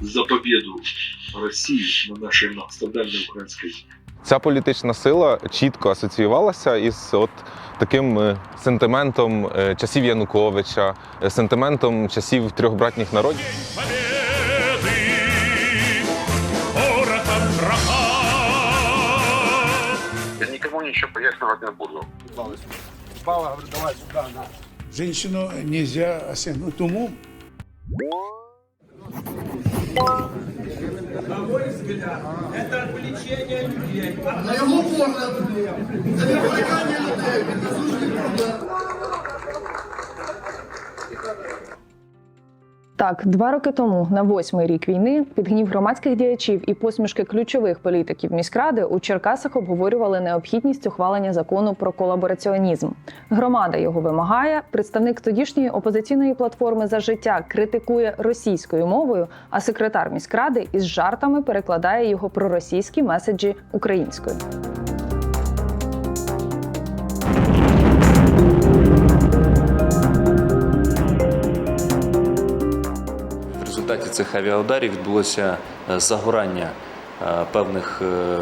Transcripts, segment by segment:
за победу России на нашей многострадальной украинской земле. Ця політична сила чітко асоціювалася із от таким е, сентиментом е, часів Януковича, е, сентиментом часів трьох братніх народів. победы город Астрахан. Я никому ничего пояснювати не буду. Женщину нельзя осягнуть умом. На його погляд, це не викликання людей, Это незручний проблем. Так, два роки тому, на восьмий рік війни, під гнів громадських діячів і посмішки ключових політиків міськради у Черкасах обговорювали необхідність ухвалення закону про колабораціонізм. Громада його вимагає. Представник тодішньої опозиційної платформи за життя критикує російською мовою, а секретар міськради із жартами перекладає його проросійські меседжі українською. Цих авіаударів відбулося е, загорання е, певних е,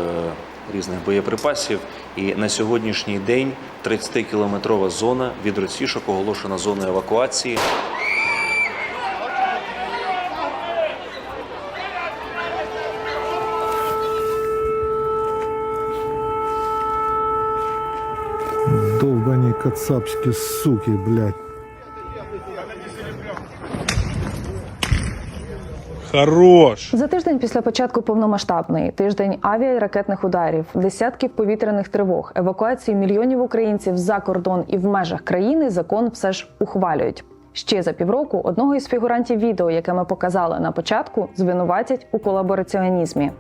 різних боєприпасів. І на сьогоднішній день 30-кілометрова зона від Росішок оголошена зоною евакуації. Долбані кацапські суки, блядь. Хорош! За тиждень після початку повномасштабної тиждень авіа і ракетних ударів, десятків повітряних тривог, евакуації мільйонів українців за кордон і в межах країни закон все ж ухвалюють. Ще за півроку одного із фігурантів відео, яке ми показали на початку, звинуватять у колабораціонізмі.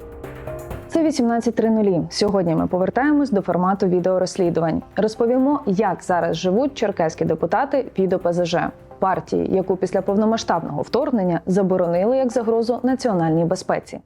Це 18.00. Сьогодні ми повертаємось до формату відеорозслідувань. Розповімо, як зараз живуть черкеські депутати від ОПЗЖ, партії, яку після повномасштабного вторгнення заборонили як загрозу національній безпеці.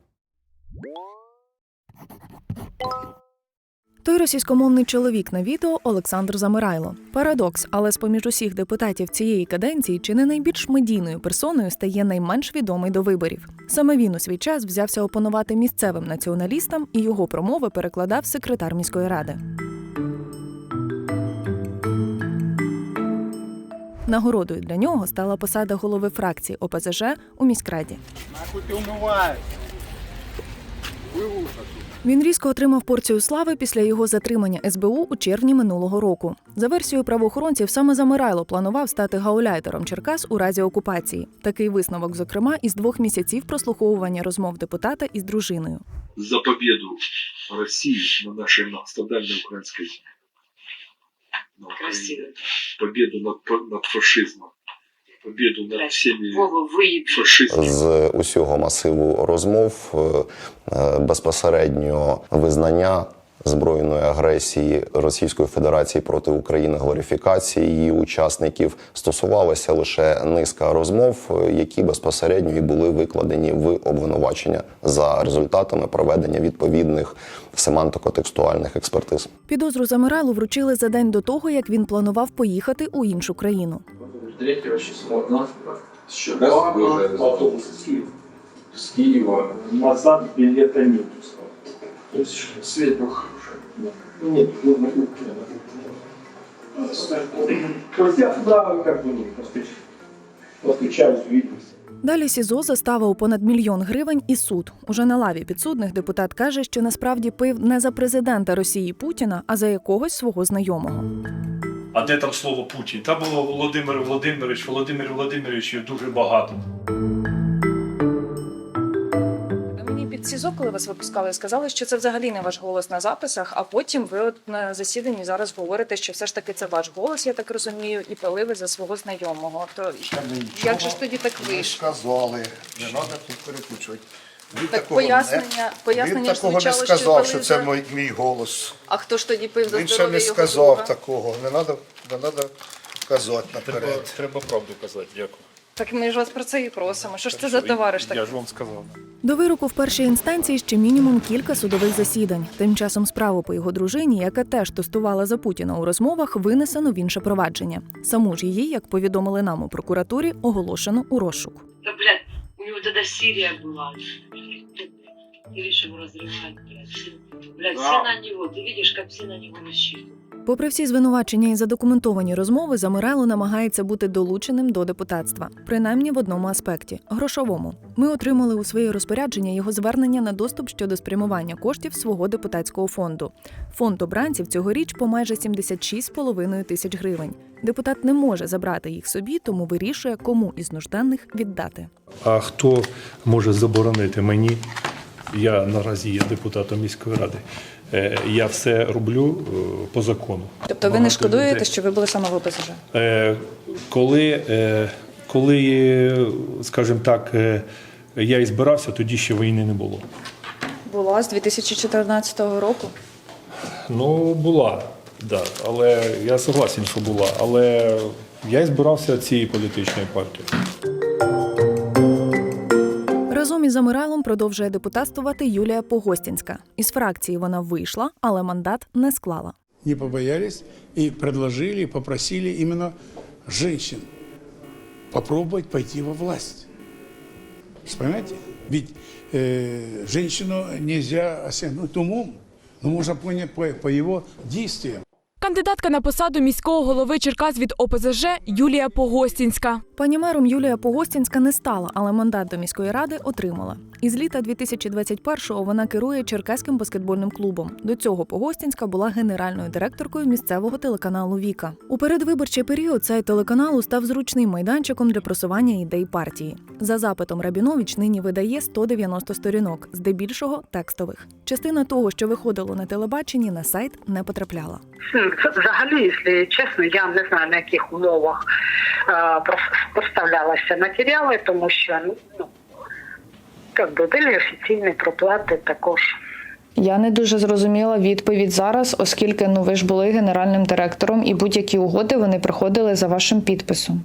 Той російськомовний чоловік на відео Олександр Замирайло. Парадокс, але з поміж усіх депутатів цієї каденції чи не найбільш медійною персоною стає найменш відомий до виборів. Саме він у свій час взявся опонувати місцевим націоналістам, і його промови перекладав секретар міської ради. Нагородою для нього стала посада голови фракції ОПЗЖ у міськраді. Він різко отримав порцію слави після його затримання СБУ у червні минулого року. За версією правоохоронців, саме Замирайло планував стати гауляйтером Черкас у разі окупації. Такий висновок, зокрема, із двох місяців прослуховування розмов депутата із дружиною. За победу России на нашей многострадальной украинской земле. На Украине. Победу над, над фашизмом. Победу над всеми фашистами. з усього масиву розмов е, е, безпосередньо визнання збройної агресії Російської Федерації проти України, глорифікації її учасників стосувалося лише низка розмов, які безпосередньо і були викладені в обвинувачення за результатами проведення відповідних семантико-текстуальних експертиз. Підозру Замирайлу вручили за день до того, як він планував поїхати у іншу країну. Числа с Черкас автобус Киева. Назад билета нет. То есть свет был хороший. Нет, ну, кухне, То есть я туда как бы не подключаюсь, увиделся. Далі СІЗО застава у понад мільйон гривень і суд. Уже на лаві підсудних депутат каже, що насправді пив не за президента Росії Путіна, а за якогось свого знайомого. А де там слово Путін? Там було Володимир Володимирович, Володимир Володимирович їх дуже багато. Під СІЗО, коли вас випускали, сказали, що це взагалі не ваш голос на записах, а потім ви от на засіданні зараз говорите, що все ж таки це ваш голос, я так розумію, і пили ви за свого знайомого. То як же ж тоді так вийшло? Сказали, не треба тут перекручувати. Він Так такого пояснення, не, пояснення він такого не сказав, що що це за- мій, мій голос. А хто ж тоді пив за Він ще не його сказав друга? такого. Не треба не надо казати наперед. треба правду казати, дякую. Так ми ж вас про це і просимо. Що ж це за товариш Я так? ж вам сказав. До вироку в першій інстанції ще мінімум кілька судових засідань. Тим часом справу по його дружині, яка теж тестувала за Путіна у розмовах, винесено в інше провадження. Саму ж її, як повідомили нам у прокуратурі, оголошено у розшук. Та, блядь, У него тогда Сирия была. Ты видишь, его разрывает, блядь. Все, блядь, все на него. Ты видишь, как все на него рассчитывают. Попри всі звинувачення і задокументовані розмови, Замирайло намагається бути долученим до депутатства, принаймні в одному аспекті грошовому. Ми отримали у своє розпорядження його звернення на доступ щодо спрямування коштів свого депутатського фонду. Фонд обранців цьогоріч по майже 76,5 тисяч гривень. Депутат не може забрати їх собі, тому вирішує, кому із нужденних віддати. А хто може заборонити мені? Я наразі є депутатом міської ради. Е, Я все роблю е, по закону. Тобто ви не шкодуєте, що ви були саме в ОПЗЖ? Е, Коли, коли скажімо так, я і збирався, тоді ще війни не було. Була з 2014 року. Ну, була, да. але я согласен, що була. Але я і збирався цією політичною партією. Разом із Замирайлом продовжує депутатствувати Юлія Погостінська. Із фракції вона вийшла, але мандат не склала. Не побоялись и предложили, попросили именно женщин попробовать пойти во власть. Понимаете? Ведь э, женщину нельзя осягнуть умом, но можно понять по, по его действиям. Кандидатка на посаду міського голови Черкас від ОПЗЖ Юлія Погостінська. Пані мером Юлія Погостінська не стала, але мандат до міської ради отримала. Із літа 2021-го вона керує Черкаським баскетбольним клубом. До цього Погостінська була генеральною директоркою місцевого телеканалу Віка. У передвиборчий період цей телеканалу став зручним майданчиком для просування ідей партії. За запитом Рабінович нині видає 190 сторінок, здебільшого текстових. Частина того, що виходило на телебаченні, на сайт не потрапляла. Взагалі, якщо чесно, я не знаю на яких умовах е, поставлялися матеріали, тому що ну, як би були офіційні проплати також. Я не дуже зрозуміла відповідь зараз, оскільки ну ви ж були генеральним директором, і будь-які угоди вони проходили за вашим підписом.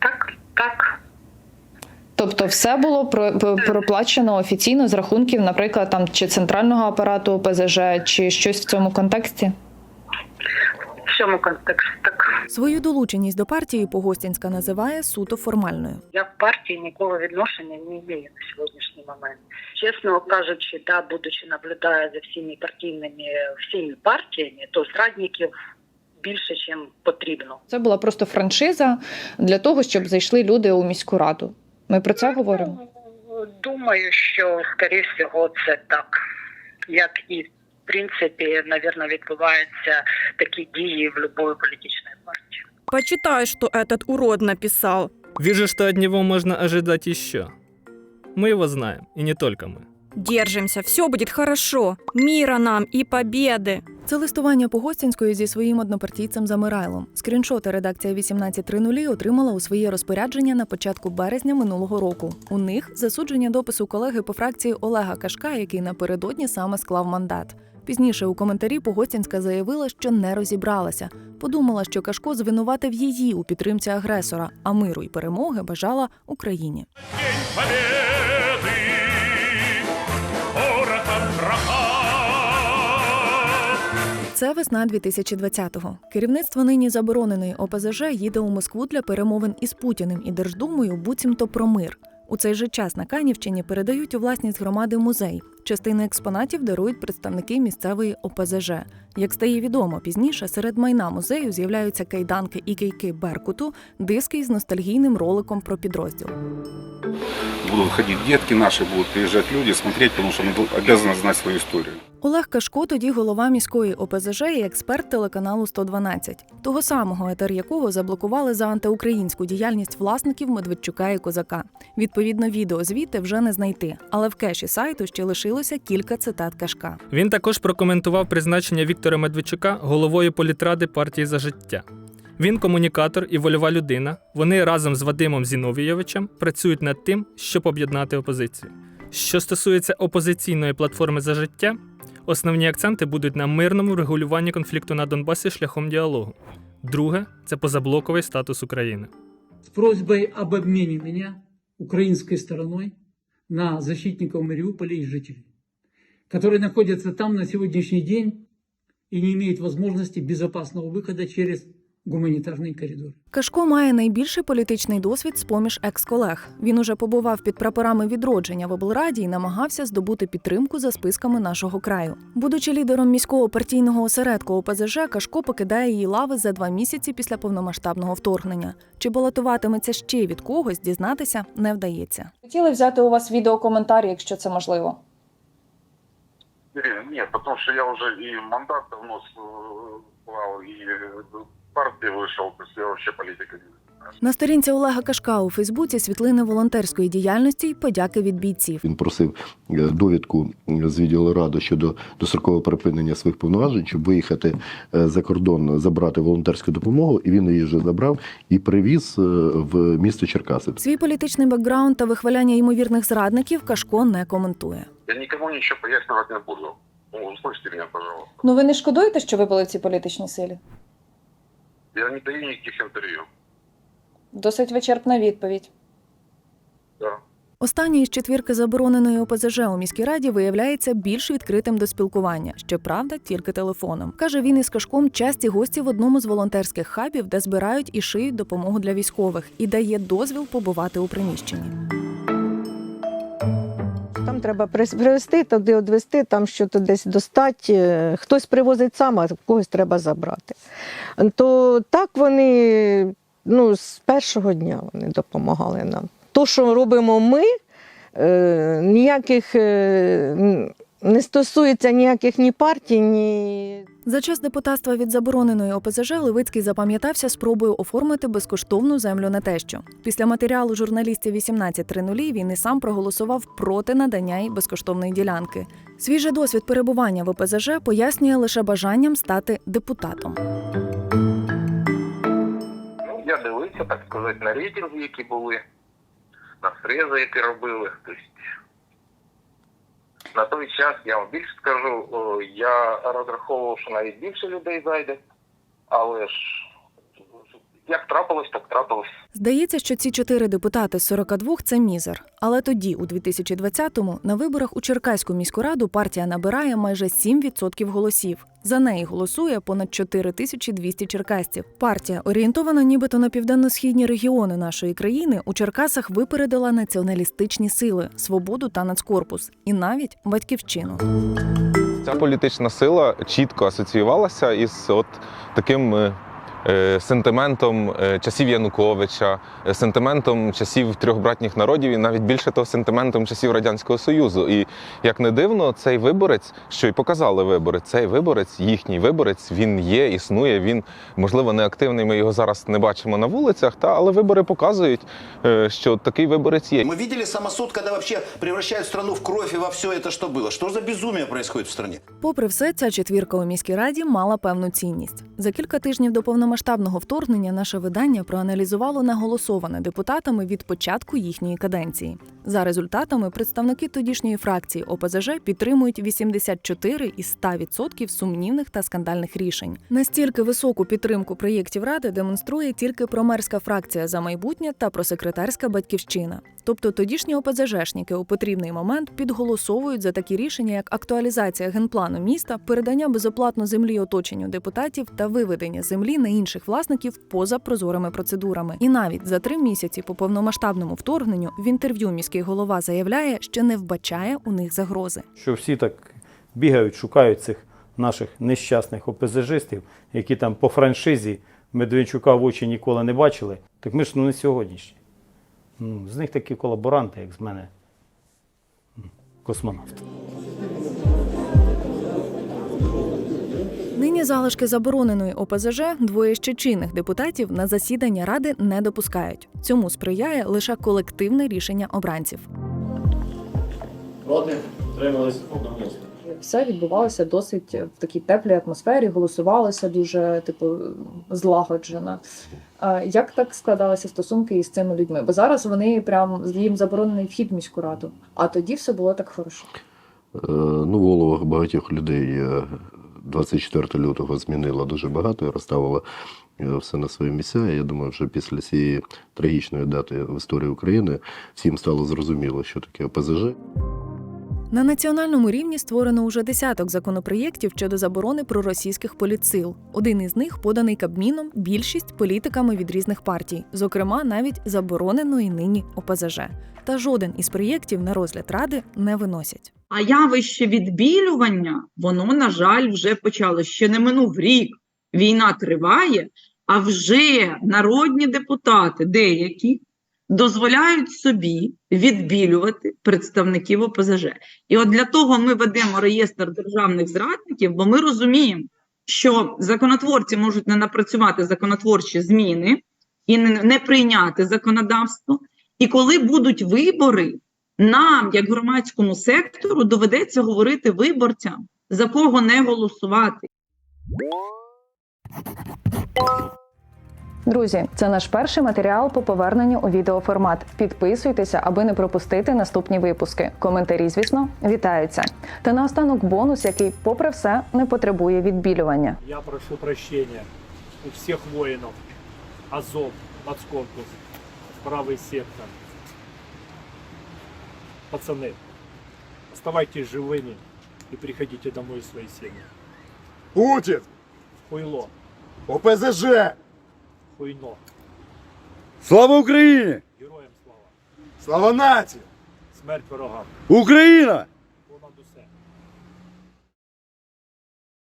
Так, так. Тобто, все було про, про- проплачено офіційно з рахунків, наприклад, там чи центрального апарату ОПЗЖ, чи щось в цьому контексті. В цьому контексті так. Свою долученість до партії Погостінська називає суто формальною. Я в партії ніколи відношення не маю на сьогоднішній момент. Чесно кажучи, да, будучи наблюдаю за всіми партійними всіми партіями, то зрадників більше, ніж потрібно. Це була просто франшиза для того, щоб зайшли люди у міську раду. Ми про це говоримо. Думаю, що скоріше всього це так, як і в принципі, навірно, відбуваються такі дії в будь-якої політичної партії. Почитай, що этот урод написал. Вижу, что от него можно ожидать еще. Мы его знаем, и не только мы. Держимся, все будет хорошо. Мира нам і победи. Це листування Погостінської зі своїм однопартійцем Замирайлом. Скріншоти редакція 1830 отримала у своє розпорядження на початку березня минулого року. У них засудження допису колеги по фракції Олега Кашка, який напередодні саме склав мандат. Пізніше у коментарі Погостінська заявила, що не розібралася. Подумала, що Кашко звинуватив її у підтримці агресора, а миру й перемоги бажала Україні. Це весна 2020-го. Керівництво нині забороненої ОПЗЖ їде у Москву для перемовин із Путіним і Держдумою, буцімто про мир. У цей же час на Канівщині передають у власність громади музей. Частину експонатів дарують представники місцевої ОПЗЖ. Як стає відомо пізніше, серед майна музею з'являються кайданки і кийки Беркуту, диски із ностальгійним роликом про підрозділ. Будуть ходити дітки наші, будуть приїжджати люди, смотреть, тому що ми обязаны знати свою историю. Олег Кашко тоді голова міської ОПЗЖ і експерт телеканалу 112, того самого етер якого заблокували за антиукраїнську діяльність власників Медведчука і Козака. Відповідно, відео звідти вже не знайти, але в кеші сайту ще лишилося кілька цитат Кашка. Він також прокоментував призначення Віктора Медведчука головою політради партії за життя. Він комунікатор і вольова людина. Вони разом з Вадимом Зіновійовичем працюють над тим, щоб об'єднати опозицію. Що стосується опозиційної платформи за життя, основні акценти будуть на мирному регулюванні конфлікту на Донбасі шляхом діалогу. Друге це позаблоковий статус України. З просьбой об обміні мене українською стороною на защитників Маріуполя і жителів, которые знаходяться там на сьогоднішній день и не мають можливості безопасного выхода через гуманитарный коридор. Кашко має найбільший політичний досвід з поміж екс-колег. Він уже побував під прапорами відродження в облраді і намагався здобути підтримку за списками нашого краю. Будучи лідером міського партійного осередку ОПЗЖ, Кашко покидає її лави за два місяці після повномасштабного вторгнення. Чи балотуватиметься ще від когось, дізнатися не вдається. Хотіли взяти у вас відеокоментар, якщо це можливо. Ирина, нет, потому что я уже и мандат давно склал, и э, партии вышел, то есть я вообще политикой не занимаюсь. На сторінці Олега Кашка у Фейсбуці світлини волонтерської діяльності й подяки від бійців. Він просив е, довідку з відділу ради щодо дострокового припинення своїх повноважень, щоб виїхати е, за кордон, забрати волонтерську допомогу. І він її вже забрав і привіз е, в місто Черкаси. Свій політичний бекграунд та вихваляння ймовірних зрадників Кашко не коментує. Я никому ничего пояснивать не буду. Ну, услышьте меня, пожалуйста. Ну ви не шкодуєте, що ви були в цій політичній силі? Я не даю никаких интервью. Досить вичерпна відповідь. Да. Останній із четвірки забороненої ОПЗЖ у міській раді виявляється більш відкритим до спілкування. Щоправда, тільки телефоном. Каже, він із Кашком часті гості в одному з волонтерських хабів, де збирають і шиють допомогу для військових, і дає дозвіл побувати у приміщенні. Там треба привезти, туди одвести, там що то десь достати. Хтось привозить сам, а когось треба забрати. То так вони ну, з першого дня вони допомагали нам. То, що робимо ми, е, ніяких е, не стосується ніяких ні партій, ні За час депутатства від забороненої ОПЗЖ Левицький запам'ятався спробою оформити безкоштовну землю на тещу. Після матеріалу журналістів 18.00 він і сам проголосував проти надання їй безкоштовної ділянки. Свій же досвід перебування в ОПЗЖ пояснює лише бажанням стати депутатом. Ну, я дивився, так сказати, на рейтинги, які були, на срези, які робили. Тобто, на той час, я вам більше скажу, я розраховував, що навіть більше людей зайде, але ж як трапилось, так трапилось. Здається, що ці чотири депутати з 42 – це мізер. Але тоді, у 2020-му, на виборах у Черкаську міську раду партія набирає майже 7% голосів. За неї голосує понад 4200 черкасців. Партія, орієнтована нібито на південно-східні регіони нашої країни, у Черкасах випередила націоналістичні сили, свободу та нацкорпус, і навіть батьківщину. Ця політична сила чітко асоціювалася із от таким е, сентиментом е, часів Януковича, е, сентиментом часів трьох братніх народів і навіть більше того сентиментом часів Радянського Союзу. І як не дивно, цей виборець, що й показали вибори, цей виборець, їхній виборець, він є, існує. Він можливо не активний. Ми його зараз не бачимо на вулицях, та але вибори показують, е, що такий виборець є. Мы видели самосуд, когда вообще превращают страну в кровь и во все это, что было. Что за безумие происходит в стране? Попри все, ця четвірка у міській раді мала певну цінність. За кілька тижнів до повномасштабного вторгнення наше видання проаналізувало наголосоване депутатами від початку їхньої каденції. За результатами, представники тодішньої фракції ОПЗЖ підтримують 84 із 100% сумнівних та скандальних рішень. Настільки високу підтримку проєктів ради демонструє тільки промерська фракція за майбутнє та просекретарська батьківщина. Тобто тодішні ОПЗЖшники у потрібний момент підголосовують за такі рішення, як актуалізація генплану міста, передання безоплатно землі оточенню депутатів та виведення землі на інших власників поза прозорими процедурами. І навіть за три місяці по повномасштабному вторгненню в інтерв'ю міський голова заявляє, що не вбачає у них загрози. що всі так бігають, шукають цих наших нещасних ОПЗЖистів, які там по франшизі Медведчука в очі ніколи не бачили, так ми ж ну не сьогоднішні. Ну, з них такі колаборанти, як з мене космонавт. Нині залишки забороненої ОПЗЖ двоє ще чинних депутатів на засідання ради не допускають. Цьому сприяє лише колективне рішення обранців. Проти тримались одноголосно. Все відбувалося досить в такій теплій атмосфері, голосувалося дуже типу злагоджено. А Як так складалися стосунки із цими людьми? Бо зараз вони прям їм заборонений вхід в міську раду, а тоді все було так хорошо. Е, Ну, в головах багатьох людей е, 24 лютого змінила дуже багато і розставила е, все на свої місця. Я думаю, що після цієї трагічної дати в історії України всім стало зрозуміло, що таке ОПЗЖ. На національному рівні створено уже десяток законопроєктів щодо заборони проросійських політсил. Один із них поданий Кабміном, більшість політиками від різних партій, зокрема навіть забороненої нині ОПЗЖ. Та жоден із проєктів на розгляд ради не виносять. А явище відбілювання, воно, на жаль, вже почало. Ще не минув рік. Війна триває, а вже народні депутати деякі дозволяють собі відбілювати представників ОПЗЖ. І от для того ми ведемо реєстр державних зрадників, бо ми розуміємо, що законотворці можуть не напрацювати законотворчі зміни і не, прийняти законодавство. І коли будуть вибори, нам, як громадському сектору, доведеться говорити виборцям, за кого не голосувати. Друзі, це наш перший матеріал по поверненню у відеоформат. Підписуйтеся, аби не пропустити наступні випуски. Коментарі, звісно, вітаються. Та наостанок бонус, який, попри все, не потребує відбілювання. Я прошу прощения у всех воинов. Азов, Нацкорпус, правый сектор. Пацаны, оставайтесь живыми и приходите домой в свои семьи. Путін! Хуйло, ОПЗЖ! Хуйно. Слава Україні! Героям слава. Слава нації! Смерть ворогам. Україна!